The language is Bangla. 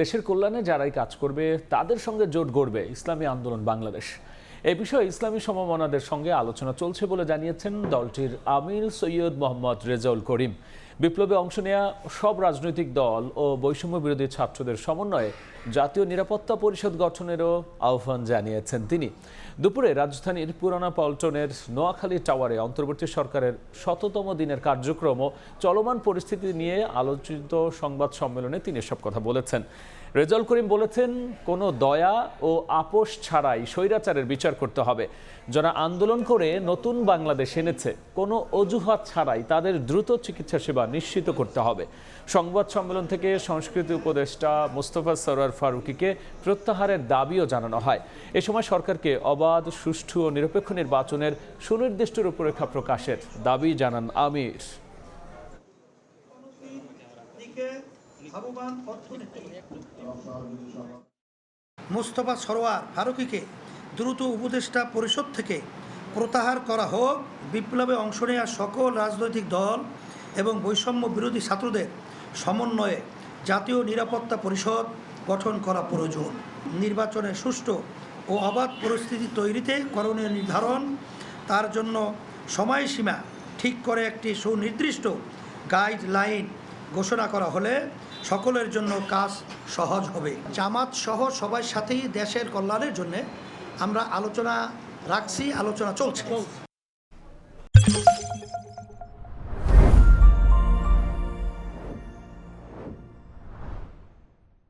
দেশের কল্যাণে যারাই কাজ করবে, তাদের সঙ্গে জোট গড়বে ইসলামী আন্দোলন বাংলাদেশ। এ বিষয়ে ইসলামী সমমনাদের সঙ্গে আলোচনা চলছে বলে জানিয়েছেন দলটির আমির সৈয়দ মোহাম্মদ রেজাউল করিম। বিপ্লবে অংশ নেয়া সব রাজনৈতিক দল ও বৈষম্য বিরোধী ছাত্রদের সমন্বয়ে জাতীয় নিরাপত্তা পরিষদ গঠনেরও আহ্বান জানিয়েছেন তিনি। দুপুরে রাজধানীর পুরানা পল্টনের নোয়াখালী টাওয়ারে অন্তর্বর্তী সরকারের শততম দিনের কার্যক্রম ও চলমান পরিস্থিতি নিয়ে আলোচিত সংবাদ সম্মেলনে তিনি এসব কথা বলেছেন। রেজাউল করিম বলেছেন, কোনো দয়া ও আপোষ ছাড়াই স্বৈরাচারের বিচার করতে হবে। যারা আন্দোলন করে নতুন বাংলাদেশ এনেছে, কোনো অজুহাত ছাড়াই তাদের দ্রুত চিকিৎসা সেবা নিশ্চিত করতে হবে। সংবাদ সম্মেলন থেকে সংস্কৃতি উপদেষ্টা মোস্তফা সরোয়ার ফারুকিকে প্রত্যাহারের দাবিও জানানো হয়। এ সময় সরকারকে অবাধ সুষ্ঠু ও নিরপেক্ষ নির্বাচনের সুনির্দিষ্ট রূপরেখা প্রকাশের দাবি জানান আমির। লাভবান সরোয়ার ফারুকিকে দ্রুত উপদেষ্টা পরিষদ থেকে প্রত্যাহার করা হোক বিপ্লবে অংশ নেওয়া সকল রাজনৈতিক দল এবং বৈষম্য বিরোধী ছাত্রদের সমন্বয়ে জাতীয় নিরাপত্তা পরিষদ গঠন করা প্রয়োজন। নির্বাচনে সুষ্ঠু ও অবাধ পরিস্থিতি তৈরিতে করণীয় নির্ধারণ, তার জন্য সময়সীমা ঠিক করে একটি সুনির্দিষ্ট গাইডলাইন ঘোষণা করা হলে সকলের জন্য কাজ সহজ হবে। জামাত সহ সবার সাথেই দেশের কল্যাণের জন্য আমরা আলোচনা রাখছি, আলোচনা চলছে।